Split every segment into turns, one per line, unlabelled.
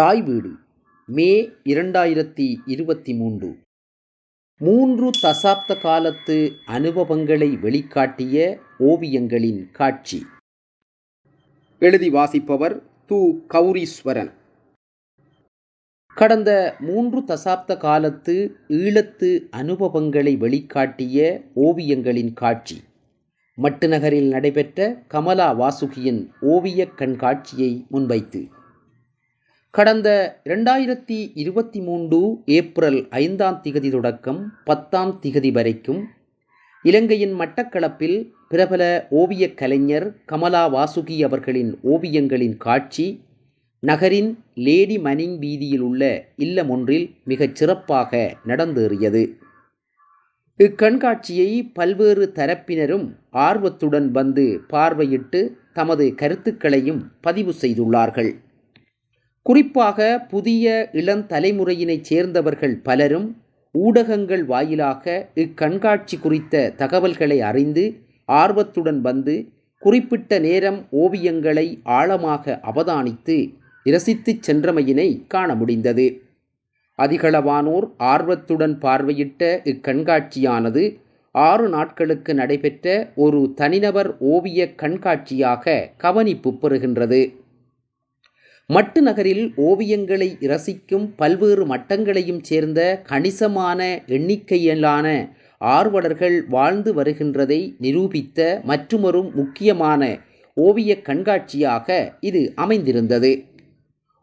தாய் வீடு மே இரண்டாயிரத்தி இருபத்தி மூன்று மூன்று தசாப்த காலத்து அனுபவங்களை வெளிக்காட்டிய ஓவியங்களின் காட்சி. எழுதி வாசிப்பவர் து. கௌரீஸ்வரன். கடந்த மூன்று தசாப்த காலத்து ஈழத்து அனுபவங்களை வெளிக்காட்டிய ஓவியங்களின் காட்சி. மட்டுநகரில் நடைபெற்ற கமலா வாசுகியின் ஓவியக் கண்காட்சியை முன்வைத்து. கடந்த இரண்டாயிரத்தி இருபத்தி மூன்று ஏப்ரல் ஐந்தாம் திகதி தொடக்கம் பத்தாம் திகதி வரைக்கும் இலங்கையின் மட்டக்களப்பில் பிரபல ஓவியக் கலைஞர் கமலா வாசுகி அவர்களின் ஓவியங்களின் காட்சி நகரின் லேடி மனிங் வீதியில் உள்ள இல்லமொன்றில் மிகச் சிறப்பாக நடந்தேறியது. இக்கண்காட்சியை பல்வேறு தரப்பினரும் ஆர்வத்துடன் வந்து பார்வையிட்டு தமது கருத்துக்களையும் பதிவு செய்துள்ளார்கள். குறிப்பாக புதிய இளந்தலைமுறையினைச் சேர்ந்தவர்கள் பலரும் ஊடகங்கள் வாயிலாக இக்கண்காட்சி குறித்த தகவல்களை அறிந்து ஆர்வத்துடன் வந்து குறிப்பிட்ட நேரம் ஓவியங்களை ஆழமாக அவதானித்து இரசித்துச் சென்றமையினை காண முடிந்தது. அதிகளவானோர் ஆர்வத்துடன் பார்வையிட்ட இக்கண்காட்சியானது ஆறு நாட்களுக்கு நடைபெற்ற ஒரு தனிநபர் ஓவிய கண்காட்சியாக கவனிப்பு பெறுகின்றது. மட்டு நகரில் ஓவியங்களை இரசிக்கும் பல்வேறு மட்டங்களையும் சேர்ந்த கணிசமான எண்ணிக்கையிலான ஆர்வலர்கள் வாழ்ந்து வருகின்றதை நிரூபித்த மற்றுமொரு முக்கியமான ஓவிய கண்காட்சியாக இது அமைந்திருந்தது.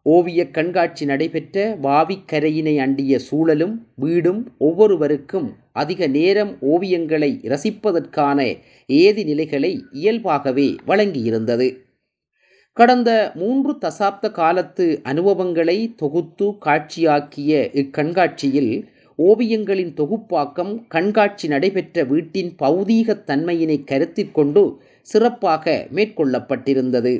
ஓவிய கண்காட்சி நடைபெற்ற வாவிக்கரையினை அண்டிய சூழலும் வீடும் ஒவ்வொருவருக்கும் அதிக நேரம் ஓவியங்களை ரசிப்பதற்கான ஏதி நிலைகளை இயல்பாகவே வழங்கியிருந்தது. கடந்த மூன்று தசாப்த காலத்து அனுபவங்களை தொகுத்து காட்சியாக்கிய இக்கண்காட்சியில் ஓவியங்களின் தொகுப்பாக்கம் கண்காட்சி நடைபெற்ற வீட்டின் பௌதீகத் தன்மையினை கருத்தில் கொண்டு சிறப்பாக மேற்கொள்ளப்பட்டிருந்தது.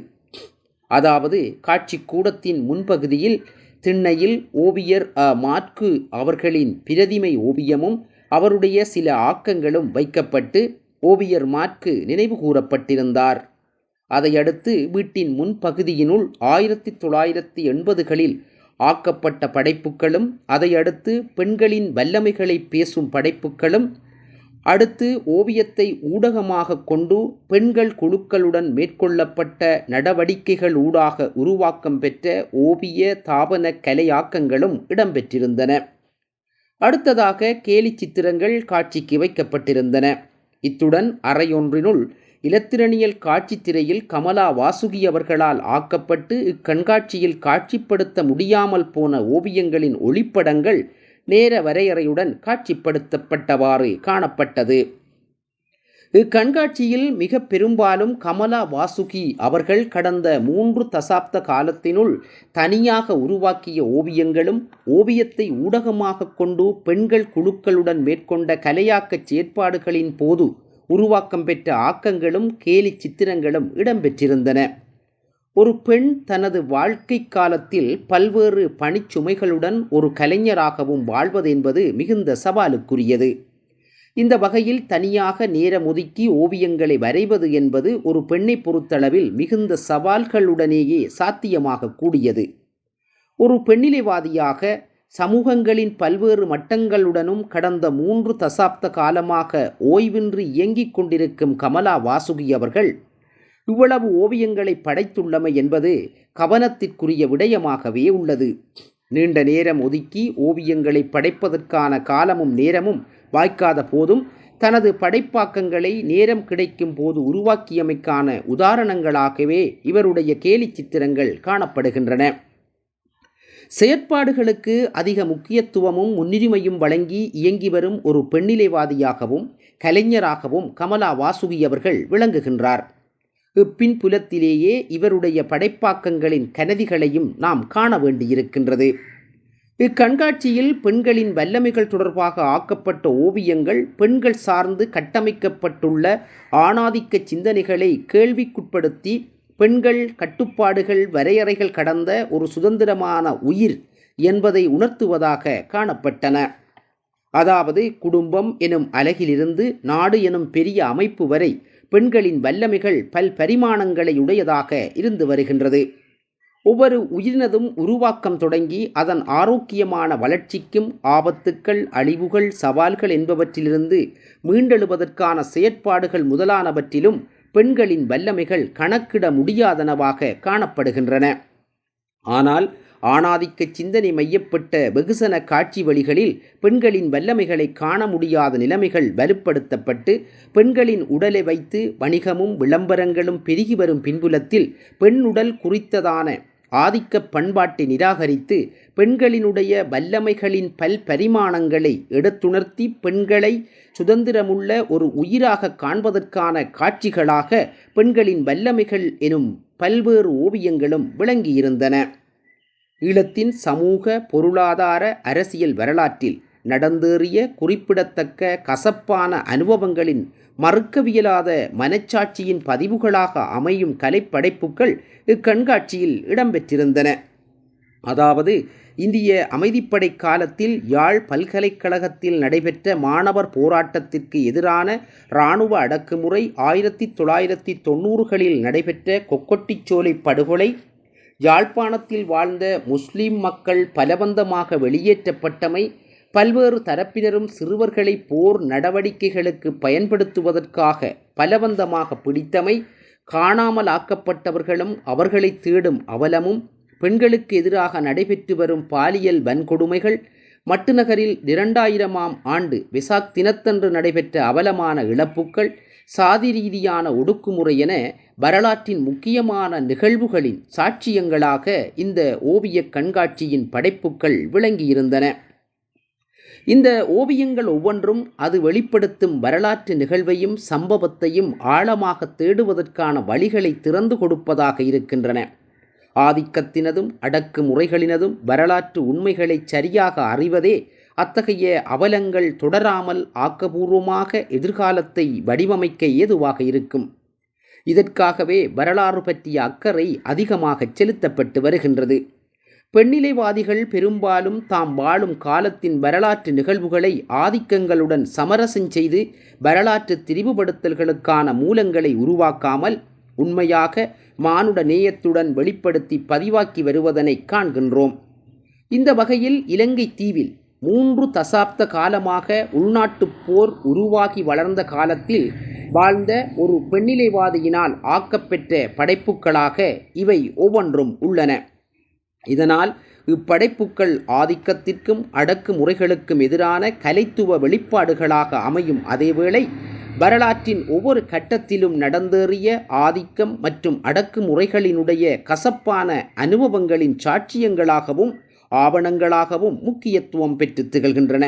அதாவது காட்சி கூடத்தின் முன்பகுதியில் திண்ணையில் ஓவியர் அ. மாற்கு அவர்களின் பிரதிமை ஓவியமும் அவருடைய சில ஆக்கங்களும் வைக்கப்பட்டு ஓவியர் மாற்கு நினைவு கூறப்பட்டிருந்தார். அதையடுத்து வீட்டின் முன்பகுதியினுள் ஆயிரத்தி தொள்ளாயிரத்தி எண்பதுகளில் ஆக்கப்பட்ட படைப்புகளும் அதையடுத்து பெண்களின் வல்லமைகளை பேசும் படைப்புகளும் அடுத்து ஓவியத்தை ஊடகமாக கொண்டு பெண்கள் குழுக்களுடன் மேற்கொள்ளப்பட்ட நடவடிக்கைகள் ஊடாக உருவாக்கம் பெற்ற ஓவிய தாபன கலையாக்கங்களும் இடம்பெற்றிருந்தன. அடுத்ததாக கேலி சித்திரங்கள் காட்சிக்கு வைக்கப்பட்டிருந்தன. இத்துடன் அறையொன்றினுள் இலத்திரனியல் காட்சி திரையில் கமலா வாசுகி அவர்களால் ஆக்கப்பட்டு இக்கண்காட்சியில் காட்சிப்படுத்த முடியாமல் போன ஓவியங்களின் ஒளிப்படங்கள் நேர வரையறையுடன் காட்சிப்படுத்தப்பட்டவாறு காணப்பட்டது. இக்கண்காட்சியில் மிக பெரும்பாலும் கமலா வாசுகி அவர்கள் கடந்த மூன்று தசாப்த காலத்தினுள் தனியாக உருவாக்கிய ஓவியங்களும் ஓவியத்தை ஊடகமாக கொண்டு பெண்கள் குழுக்களுடன் மேற்கொண்ட கலையாக்கச் செயற்பாடுகளின் போது உருவாக்கம் பெற்ற ஆக்கங்களும் கேலி சித்திரங்களும் இடம்பெற்றிருந்தன. ஒரு பெண் தனது வாழ்க்கை காலத்தில் பல்வேறு பணிச்சுமைகளுடன் ஒரு கலைஞராகவும் வாழ்வது என்பது மிகுந்த சவாலுக்குரியது. இந்த வகையில் தனியாக நேரம் ஒதுக்கி ஓவியங்களை வரைவது என்பது ஒரு பெண்ணை பொறுத்தளவில் மிகுந்த சவால்களுடனேயே சாத்தியமாக கூடியது. ஒரு பெண்ணிலைவாதியாக சமூகங்களின் பல்வேறு மட்டங்களுடனும் கடந்த மூன்று தசாப்த காலமாக ஓய்வின்றி இயங்கிக் கொண்டிருக்கும் கமலா வாசுகி அவர்கள் இவ்வளவு ஓவியங்களை படைத்துள்ளமை என்பது கவனத்திற்குரிய விடயமாகவே உள்ளது. நீண்ட நேரம் ஒதுக்கி ஓவியங்களை படைப்பதற்கான காலமும் நேரமும் வாய்க்காத போதும் தனது படைப்பாக்கங்களை நேரம் கிடைக்கும் போது உருவாக்கியமைக்கான உதாரணங்களாகவே இவருடைய கேலி சித்திரங்கள் காணப்படுகின்றன. செயற்பாடுகளுக்கு அதிக முக்கியத்துவமும் முன்னுரிமையும் வழங்கி இயங்கி வரும் ஒரு பெண்ணிலைவாதியாகவும் கலைஞராகவும் கமலா வாசுகி அவர்கள் விளங்குகின்றார். இப்பின் புலத்திலேயே இவருடைய படைப்பாக்கங்களின் கனதிகளையும் நாம் காண வேண்டியிருக்கின்றது. இக்கண்காட்சியில் பெண்களின் வல்லமைகள் தொடர்பாக ஆக்கப்பட்ட ஓவியங்கள் பெண்கள் சார்ந்து கட்டமைக்கப்பட்டுள்ள ஆணாதிக்க சிந்தனைகளை கேள்விக்குட்படுத்தி பெண்கள் கட்டுப்பாடுகள் வரையறைகள் கடந்த ஒரு சுதந்திரமான உயிர் என்பதை உணர்த்துவதாக காணப்பட்டன. அதாவது குடும்பம் எனும் அலகிலிருந்து நாடு எனும் பெரிய அமைப்பு வரை பெண்களின் வல்லமைகள் பல் பரிமாணங்களை உடையதாக இருந்து வருகின்றது. ஒவ்வொரு உயிரினதும் உருவாக்கம் தொடங்கி அதன் ஆரோக்கியமான வளர்ச்சிக்கும் ஆபத்துக்கள் அழிவுகள் சவால்கள் என்பவற்றிலிருந்து மீண்டெழுவதற்கான செயற்பாடுகள் முதலானவற்றிலும் பெண்களின் வல்லமைகள் கணக்கிட முடியாதனவாக காணப்படுகின்றன. ஆனால் ஆணாதிக்க சிந்தனை மையப்பட்ட வெகுசன காட்சி வழிகளில் பெண்களின் வல்லமைகளை காண முடியாத நிலைமைகள் வலுப்படுத்தப்பட்டு பெண்களின் உடலை வைத்து வணிகமும் விளம்பரங்களும் பெருகி வரும் பின்புலத்தில் பெண்ணுடல் குறித்ததான ஆதிக்க பண்பாட்டை நிராகரித்து பெண்களினுடைய வல்லமைகளின் பல் பரிமாணங்களை எடுத்துணர்த்தி பெண்களை சுதந்திரமுள்ள ஒரு உயிராக காண்பதற்கான காட்சிகளாக பெண்களின் வல்லமைகள் எனும் பல்வேறு ஓவியங்களும் விளங்கியிருந்தன. ஈழத்தின் சமூக பொருளாதார அரசியல் வரலாற்றில் நடந்தேறிய குறிப்பிடத்தக்க கசப்பான அனுபவங்களின் மறுக்கவியலாத மனச்சாட்சியின் பதிவுகளாக அமையும் கலைப்படைப்புகள் இக்கண்காட்சியில் இடம்பெற்றிருந்தன. அதாவது இந்திய அமைதிப்படை காலத்தில் யாழ் பல்கலைக்கழகத்தில் நடைபெற்ற மாணவர் போராட்டத்திற்கு எதிரான இராணுவ அடக்குமுறை ஆயிரத்தி தொள்ளாயிரத்தி தொண்ணூறுகளில் நடைபெற்ற கொக்கொட்டிச்சோலை படுகொலை யாழ்ப்பாணத்தில் வாழ்ந்த முஸ்லிம் மக்கள் பலவந்தமாக வெளியேற்றப்பட்டமை பல்வேறு தரப்பினரும் சிறுவர்களை போர் நடவடிக்கைகளுக்கு பயன்படுத்துவதற்காக பலவந்தமாக பிடித்தமை காணாமல் ஆக்கப்பட்டவர்களும் அவர்களை தேடும் அவலமும் பெண்களுக்கு எதிராக நடைபெற்று வரும் பாலியல் வன்கொடுமைகள் மட்டுநகரில் இரண்டாயிரமாம் ஆண்டு விசாக் தினத்தன்று நடைபெற்ற அவலமான இழப்புக்கள் சாதி ரீதியான ஒடுக்குமுறை என வரலாற்றின் முக்கியமான நிகழ்வுகளின் சாட்சியங்களாக இந்த ஓவியக் கண்காட்சியின் படைப்புக்கள் விளங்கியிருந்தன. இந்த ஓவியங்கள் ஒவ்வொன்றும் அது வெளிப்படுத்தும் வரலாற்று நிகழ்வையும் சம்பவத்தையும் ஆழமாக தேடுவதற்கான வழிகளை திறந்து கொடுப்பதாக இருக்கின்றன. ஆதிக்கத்தினதும் அடக்கு முறைகளினதும் வரலாற்று உண்மைகளை சரியாக அறிவதே அத்தகைய அவலங்கள் தொடராமல் ஆக்கபூர்வமாக எதிர்காலத்தை வடிவமைக்க ஏதுவாக இருக்கும். இதற்காகவே வரலாறு பற்றிய அக்கறை அதிகமாக செலுத்தப்பட்டு வருகின்றது. பெண்ணிலைவாதிகள் பெரும்பாலும் தாம் வாழும் காலத்தின் வரலாற்று நிகழ்வுகளை ஆதிக்கங்களுடன் சமரசம் செய்து வரலாற்று திரிவுபடுத்தல்களுக்கான மூலங்களை உருவாக்காமல் உண்மையாக மானுட நேயத்துடன் வெளிப்படுத்தி பதிவாக்கி வருவதனை காண்கின்றோம். இந்த வகையில் இலங்கை தீவில் மூன்று தசாப்த காலமாக உள்நாட்டுப் போர் உருவாகி வளர்ந்த காலத்தில் வாழ்ந்த ஒரு பெண்ணிலைவாதியினால் ஆக்கப்பெற்ற படைப்புகளாக இவை ஒவ்வொன்றும் உள்ளன. இதனால் இப்படைப்புக்கள் ஆதிக்கத்திற்கும் அடக்குமுறைகளுக்கும் எதிரான கலைத்துவ வெளிப்பாடுகளாக அமையும் அதேவேளை வரலாற்றின் ஒவ்வொரு கட்டத்திலும் நடந்தேறிய ஆதிக்கம் மற்றும் அடக்குமுறைகளினுடைய கசப்பான அனுபவங்களின் சாட்சியங்களாகவும் ஆவணங்களாகவும் முக்கியத்துவம் பெற்று திகழ்கின்றன.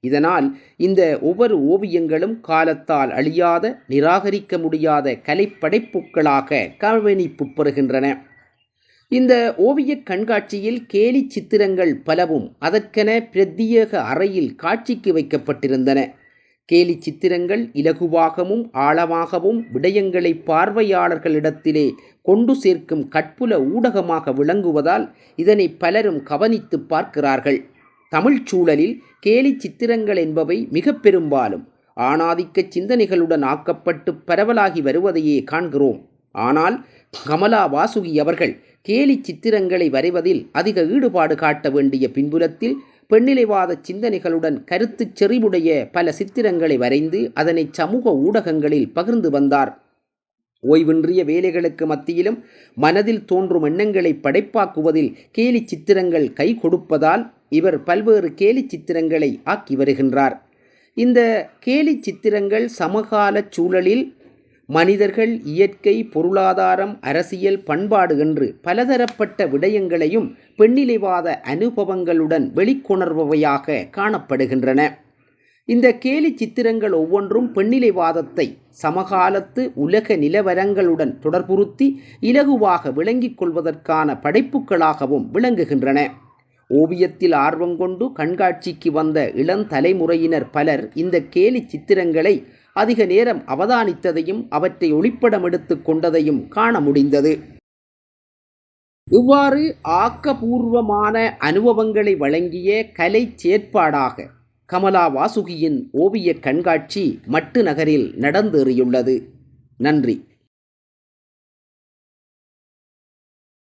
இதனால் இந்த ஒவ்வொரு ஓவியங்களும் காலத்தால் அழியாத நிராகரிக்க முடியாத கலைப்படைப்புகளாக கவனிப்பு பெறுகின்றன. இந்த ஓவியக் கண்காட்சியில் கேலி சித்திரங்கள் பலவும் அதற்கென பிரத்யேக அறையில் காட்சிக்கு வைக்கப்பட்டிருந்தன. கேலி சித்திரங்கள் இலகுவாகவும் ஆழமாகவும் விடயங்களை பார்வையாளர்களிடத்திலே கொண்டு சேர்க்கும் கட்புல ஊடகமாக விளங்குவதால் இதனை பலரும் கவனித்து பார்க்கிறார்கள். தமிழ்ச் சூழலில் கேலி சித்திரங்கள் என்பவை மிக பெரும்பாலும் ஆணாதிக்க சிந்தனைகளுடன் ஆக்கப்பட்டு பரவலாகி வருவதையே காண்கிறோம். ஆனால் கமலா வாசுகி அவர்கள் கேலி சித்திரங்களை வரைவதில் அதிக ஈடுபாடு காட்ட வேண்டிய பின்புலத்தில் பெண்ணிலைவாத சிந்தனைகளுடன் கருத்து செறிவுடைய பல சித்திரங்களை வரைந்து அதனை சமூக ஊடகங்களில் பகிர்ந்து வந்தார். ஓய்வின்றிய வேலைகளுக்கு மத்தியிலும் மனதில் தோன்றும் எண்ணங்களை படைப்பாக்குவதில் கேலி சித்திரங்கள் கை கொடுப்பதால் இவர் பல்வேறு கேலி சித்திரங்களை ஆக்கி வருகின்றார். இந்த கேலி சித்திரங்கள் சமகால சூழலில் மனிதர்கள் இயற்கை பொருளாதாரம் அரசியல் பண்பாடு என்று பலதரப்பட்ட விடயங்களையும் பெண்ணிலைவாத அனுபவங்களுடன் வெளிக்கொணர்பவையாக காணப்படுகின்றன. இந்த கேலி சித்திரங்கள் ஒவ்வொன்றும் பெண்ணிலைவாதத்தை சமகாலத்து உலக நிலவரங்களுடன் தொடர்புறுத்தி இலகுவாக விளங்கிக் கொள்வதற்கான படைப்புகளாகவும் விளங்குகின்றன. ஓவியத்தில் ஆர்வம் கொண்டு கண்காட்சிக்கு வந்த இளந்தலைமுறையினர் பலர் இந்த கேலி சித்திரங்களை அதிக நேரம் அவதானித்ததையும் அவற்றை ஒளிப்படம் எடுத்து கொண்டதையும் காண முடிந்தது. இவ்வாறு ஆக்கபூர்வமான அனுபவங்களை வழங்கிய கலை செயற்பாடாக கமலா வாசுகியின் ஓவியக் கண்காட்சி மட்டு நகரில் நடந்தேறியுள்ளது. நன்றி.